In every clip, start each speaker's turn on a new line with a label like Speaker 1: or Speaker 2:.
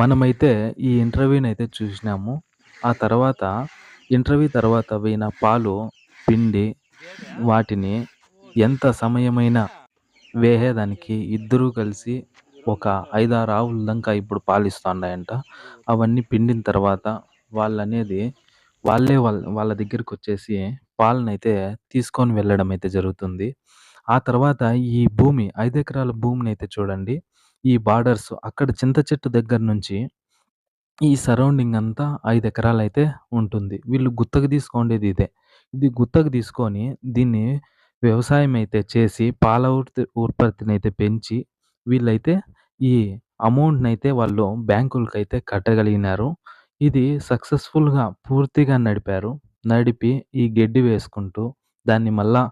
Speaker 1: మనమైతే ఈ ఇంటర్వ్యూని అయితే చూసినాము. ఆ తర్వాత ఇంటర్వ్యూ తర్వాత వీన పాలు పిండి వాటిని ఎంత సమయమైనా వేసేదానికి ఇద్దరూ కలిసి ఒక 5, 6 ఆవుల దంకా ఇప్పుడు పాలిస్తాండాయంట. అవన్నీ పిండిన తర్వాత వాళ్ళనేది వాళ్ళే వాళ్ళ వాళ్ళ దగ్గరికొచ్చేసి పాలనైతే తీసుకొని వెళ్ళడం అయితే జరుగుతుంది. ఆ తర్వాత ఈ భూమి 5 ఎకరాల భూమినైతే చూడండి. ఈ బార్డర్స్ అక్కడ చింత చెట్టు దగ్గర నుంచి ఈ సరౌండింగ్ అంతా ఐదు ఎకరాలైతే ఉంటుంది. వీళ్ళు గుత్తకు తీసుకోండేది ఇదే. ఇది గుత్తకు తీసుకొని దీన్ని వ్యవసాయం అయితే చేసి పాల ఉత్పత్తిని ఉత్పత్తినైతే పెంచి వీళ్ళైతే ఈ అమౌంట్ని అయితే వాళ్ళు బ్యాంకులకైతే కట్టగలిగినారు. ఇది సక్సెస్‌ఫుల్‌గా పూర్తిగా నడిపారు. నడిపి ఈ గడ్డి వేసుకుంటూ దాన్ని మళ్ళా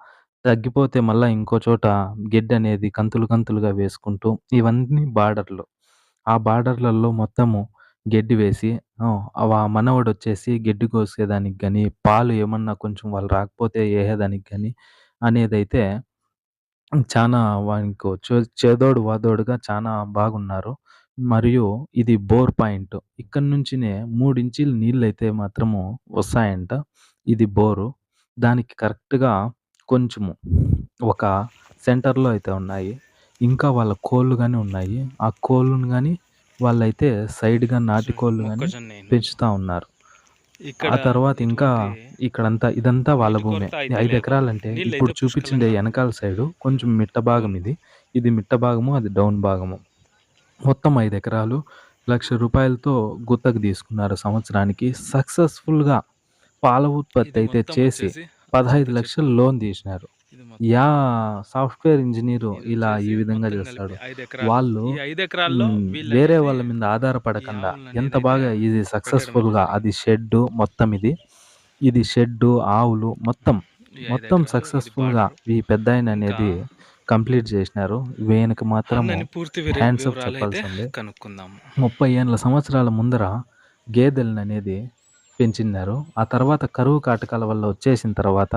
Speaker 1: తగ్గిపోతే మళ్ళా ఇంకో చోట గెడ్డనేది కంతులు కంతులుగా వేసుకుంటూ ఇవన్నీ బార్డర్‌లు. ఆ బార్డర్‌లలో మొత్తము గెడ్డి వేసి ఆహ్, ఆ మనవడొచ్చేసి గెడ్డి కోసేదానికి గాని, పాలు ఏమన్నా కొంచెం వాళ్ళు రాకపోతే ఏహేదానికి గాని అనేదైతే చానా వానికో చే చేదోడు వాదోడుగా చానా బాగున్నారు. మరియు ఇది బోర్ పాయింట్. ఇక్కడి నుంచినే 3 ఇంచీలు అయితే మాత్రము వస్తాయంట. ఇది బోరు. దానికి కరెక్ట్‌గా కొంచెము ఒక సెంటర్‌లో అయితే ఉన్నాయి. ఇంకా వాళ్ళ కోళ్ళు గాని ఉన్నాయి. ఆ కోళ్ళను గాని వాళ్ళైతే సైడ్‌గా నాటు కోళ్ళు గాని
Speaker 2: మొక్కజొన్నేను.
Speaker 1: పెంచుతా ఉన్నారు. ఆ తర్వాత ఇంకా ఇక్కడంతా ఇదంతా వాళ్ళ భూమే.
Speaker 2: కొరత
Speaker 1: ఈ
Speaker 2: అయితే
Speaker 1: 5
Speaker 2: లేదు.
Speaker 1: ఎకరాలంటే ఇప్పుడు చూపించిండే
Speaker 2: పుష్కలంగా
Speaker 1: ఎనకాల సైడు కొంచెం మిట్ట భాగం ఇది. ఇది మిట్ట భాగము, అది డౌన్ భాగము. మొత్తం 5 ఎకరాలు రూ. 1,00,000తో గుత్తకు తీసుకున్నారు సంవత్సరానికి. సక్సెస్‌ఫుల్‌గా పాల ఉత్పత్తి అయితే చేసి
Speaker 2: వచ్చేసి
Speaker 1: 15,00,000 లోన్ తీసినారు. యా సాఫ్ట్‌వేర్ ఇంజినీరు ఇలా ఈ విధంగా చేస్తాడు.
Speaker 2: కలిపి 5 ఎకరాలు.
Speaker 1: వాళ్ళు
Speaker 2: ఈ 5 ఎకరాల్లో
Speaker 1: హ్మ్.
Speaker 2: వీళ్ళనేది
Speaker 1: వేరే వాళ్ళ మీద ఆధారపడకుండా ఎంత బాగా ఇది
Speaker 2: పెట్టడం
Speaker 1: సక్సెస్‌ఫుల్‌గా
Speaker 2: అయితే
Speaker 1: అది షెడ్డు మొత్తం ఇది. ఇది షెడ్డు, ఆవులు మొత్తం,
Speaker 2: ఈ 5
Speaker 1: మొత్తం సక్సెస్‌ఫుల్‌గా
Speaker 2: బార్డరు.
Speaker 1: ఈ
Speaker 2: ఇంకా
Speaker 1: అనేది కంప్లీట్ చేసినారు. వీయనకి
Speaker 2: విర
Speaker 1: హ్యాండ్స్ ఆఫ్ చెప్పాల్సిందే. 30 ఏండ్ల సంవత్సరాల ముందర గేదెలననేది పెంచినారు. ఆ తర్వాత కరువు కాటకాల వల్ల వచ్చేసిన తర్వాత